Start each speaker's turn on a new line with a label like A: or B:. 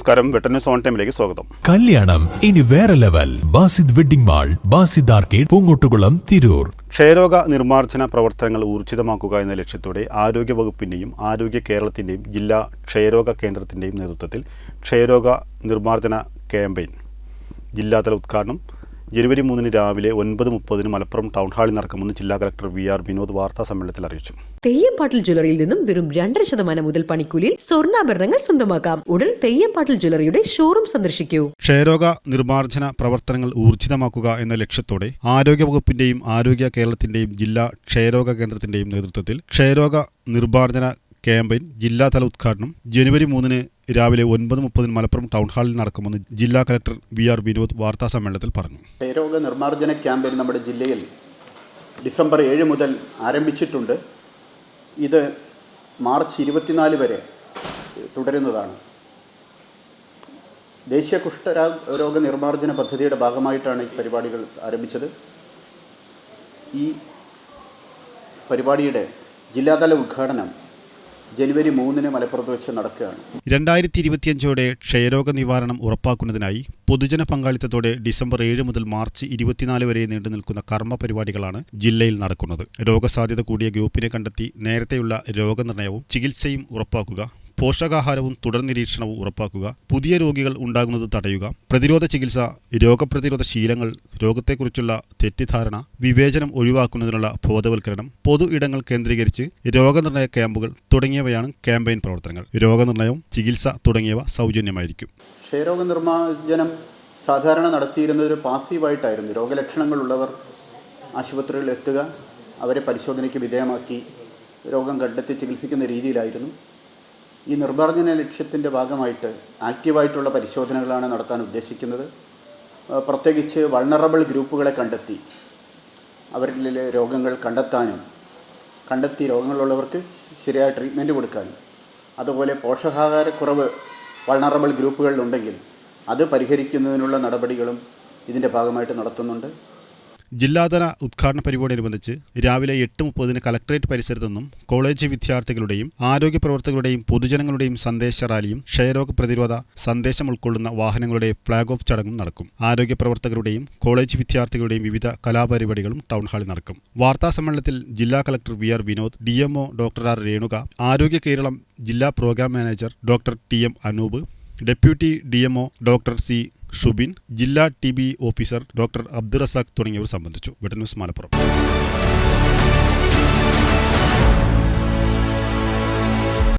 A: നമസ്കാരം. വെട്ടന്യൂസ് ഓൺ ടൈമിലേക്ക് സ്വാഗതം.
B: കല്യാണം. ഇനി വേറെ level. Basid wedding mall Basid arcade Poongottukulam Tirur.
A: ക്ഷയരോഗ നിർമ്മാർജന പ്രവർത്തനങ്ങൾ ഊർജിതമാക്കുക എന്ന ലക്ഷ്യത്തോടെ ആരോഗ്യ വകുപ്പിന്റെയും ആരോഗ്യ കേരളത്തിന്റെയും ജില്ലാ ക്ഷയരോഗ കേന്ദ്രത്തിന്റെയും നേതൃത്വത്തിൽ ക്ഷയരോഗ നിർമ്മാർജന ക്യാമ്പയിൻ ജില്ലാതല ഉദ്ഘാടനം ജനുവരി മൂന്നിന് രാവിലെ ഒൻപത് മുപ്പതിന് മലപ്പുറം ടൗൺ ഹാളിൽ നടക്കുമെന്ന് ജില്ലാ കളക്ടർ വി ആർ വിനോദ് വാർത്താ സമ്മേളനത്തിൽ അറിയിച്ചു.
C: തെയ്യംപാട്ടിൽ ജ്വല്ലറിയിൽ നിന്നും വെറും രണ്ടര ശതമാനം മുതൽ പണിക്കൂലിയിൽ സ്വർണാഭരണങ്ങൾ സ്വന്തമാക്കാം. ഉടൻ തെയ്യംപാട്ടിൽ ജ്വല്ലറിയുടെ ഷോറൂം സന്ദർശിക്കൂ.
A: ക്ഷയരോഗ നിർമ്മാർജന പ്രവർത്തനങ്ങൾ ഊർജിതമാക്കുക എന്ന ലക്ഷ്യത്തോടെ ആരോഗ്യവകുപ്പിന്റെയും ആരോഗ്യ കേരളത്തിന്റെയും ജില്ലാ ക്ഷയരോഗ കേന്ദ്രത്തിന്റെയും നേതൃത്വത്തിൽ ക്ഷയരോഗ നിർമ്മാർജന ക്യാമ്പയിൻ ജില്ലാതല ഉദ്ഘാടനം ജനുവരി മൂന്നിന് രാവിലെ ഒൻപത് മുപ്പതിന് മലപ്പുറം ടൗൺ ഹാളിൽ നടക്കുമെന്ന് ജില്ലാ കലക്ടർ വി ആർ വിനോദ് വാർത്താ സമ്മേളനത്തിൽ പറഞ്ഞു.
D: ക്ഷയരോഗ നിർമ്മാർജന ക്യാമ്പയിൻ നമ്മുടെ ജില്ലയിൽ ഡിസംബർ ഏഴ് മുതൽ ആരംഭിച്ചിട്ടുണ്ട്. ഇത് മാർച്ച് ഇരുപത്തിനാല് വരെ തുടരുന്നതാണ്. ദേശീയ കുഷ്ഠരോഗ രോഗ നിർമ്മാർജന പദ്ധതിയുടെ ഭാഗമായിട്ടാണ് ഈ പരിപാടികൾ ആരംഭിച്ചത്. ഈ പരിപാടിയുടെ ജില്ലാതല ഉദ്ഘാടനം ജനുവരി മൂന്നിന് മലപ്പുറത്ത് വെച്ച് നടക്കുകയാണ്.
A: രണ്ടായിരത്തി ഇരുപത്തിയഞ്ചോടെ ക്ഷയരോഗ നിവാരണം ഉറപ്പാക്കുന്നതിനായി പൊതുജന പങ്കാളിത്തത്തോടെ ഡിസംബർ ഏഴ് മുതൽ മാർച്ച് ഇരുപത്തിനാല് വരെ നീണ്ടു നിൽക്കുന്ന കർമ്മ പരിപാടികളാണ് ജില്ലയിൽ നടക്കുന്നത്. രോഗസാധ്യത കൂടിയ ഗ്രൂപ്പിനെ കണ്ടെത്തി നേരത്തെയുള്ള രോഗനിർണയവും ചികിത്സയും ഉറപ്പാക്കുക പോഷകാഹാരവും തുടർ നിരീക്ഷണവും ഉറപ്പാക്കുക പുതിയ രോഗികൾ ഉണ്ടാകുന്നത് തടയുക പ്രതിരോധ ചികിത്സ രോഗപ്രതിരോധ ശീലങ്ങൾ രോഗത്തെക്കുറിച്ചുള്ള തെറ്റിദ്ധാരണ വിവേചനം ഒഴിവാക്കുന്നതിനുള്ള ബോധവൽക്കരണം പൊതു ഇടങ്ങൾ കേന്ദ്രീകരിച്ച് രോഗനിർണയ ക്യാമ്പുകൾ തുടങ്ങിയവയാണ് ക്യാമ്പയിൻ പ്രവർത്തനങ്ങൾ. രോഗനിർണയവും ചികിത്സ തുടങ്ങിയവ സൗജന്യമായിരിക്കും.
D: ക്ഷയരോഗ നിർമ്മാർജനം സാധാരണ നടത്തിയിരുന്നത് ഒരു പാസീവായിട്ടായിരുന്നു. രോഗലക്ഷണങ്ങളുള്ളവർ ആശുപത്രികളിൽ എത്തുക അവരെ പരിശോധനയ്ക്ക് വിധേയമാക്കി രോഗം കണ്ടെത്തി ചികിത്സിക്കുന്ന രീതിയിലായിരുന്നു. ഈ നിർമ്മാർജന ലക്ഷ്യത്തിന്റെ ഭാഗമായിട്ട് ആക്റ്റീവായിട്ടുള്ള പരിശോധനകളാണ് നടത്താൻ ഉദ്ദേശിക്കുന്നത്. പ്രത്യേകിച്ച് വൾണറബിൾ ഗ്രൂപ്പുകളെ കണ്ടെത്തി അവരിൽ രോഗങ്ങൾ കണ്ടെത്താനും കണ്ടെത്തി രോഗങ്ങളുള്ളവർക്ക് ശരിയായ ട്രീറ്റ്മെന്റ് കൊടുക്കാനും അതുപോലെ പോഷകാഹാരക്കുറവ് വൾണറബിൾ ഗ്രൂപ്പുകളിലുണ്ടെങ്കിൽ അത് പരിഹരിക്കുന്നതിനുള്ള നടപടികളും ഇതിന്റെ ഭാഗമായിട്ട് നടത്തുന്നുണ്ട്.
A: ജില്ലാതല ഉദ്ഘാടന പരിപാടിയോടനുബന്ധിച്ച് രാവിലെ എട്ട് മുപ്പതിന് കലക്ടറേറ്റ് പരിസരത്തു നിന്നും കോളേജ് വിദ്യാർത്ഥികളുടെയും ആരോഗ്യ പ്രവർത്തകരുടെയും പൊതുജനങ്ങളുടെയും സന്ദേശ റാലിയും ക്ഷയരോഗ പ്രതിരോധ സന്ദേശം ഉൾക്കൊള്ളുന്ന വാഹനങ്ങളുടെ ഫ്ളാഗ് ഓഫ് ചടങ്ങും നടക്കും. ആരോഗ്യ പ്രവർത്തകരുടെയും കോളേജ് വിദ്യാർത്ഥികളുടെയും വിവിധ കലാപരിപാടികളും ടൗൺ ഹാളിൽ നടക്കും. വാർത്താ സമ്മേളനത്തിൽ ജില്ലാ collector V R Vinod D MO doctor R Renuka Arogya Keralam ജില്ലാ program manager doctor T M Anoop deputy D MO doctor C Shubin ജില്ലാ T B officer doctor Abdurazak തുടങ്ങിയവർ സംബന്ധിച്ചു. വെട്ട ന്യൂസ് മലപ്പുറം.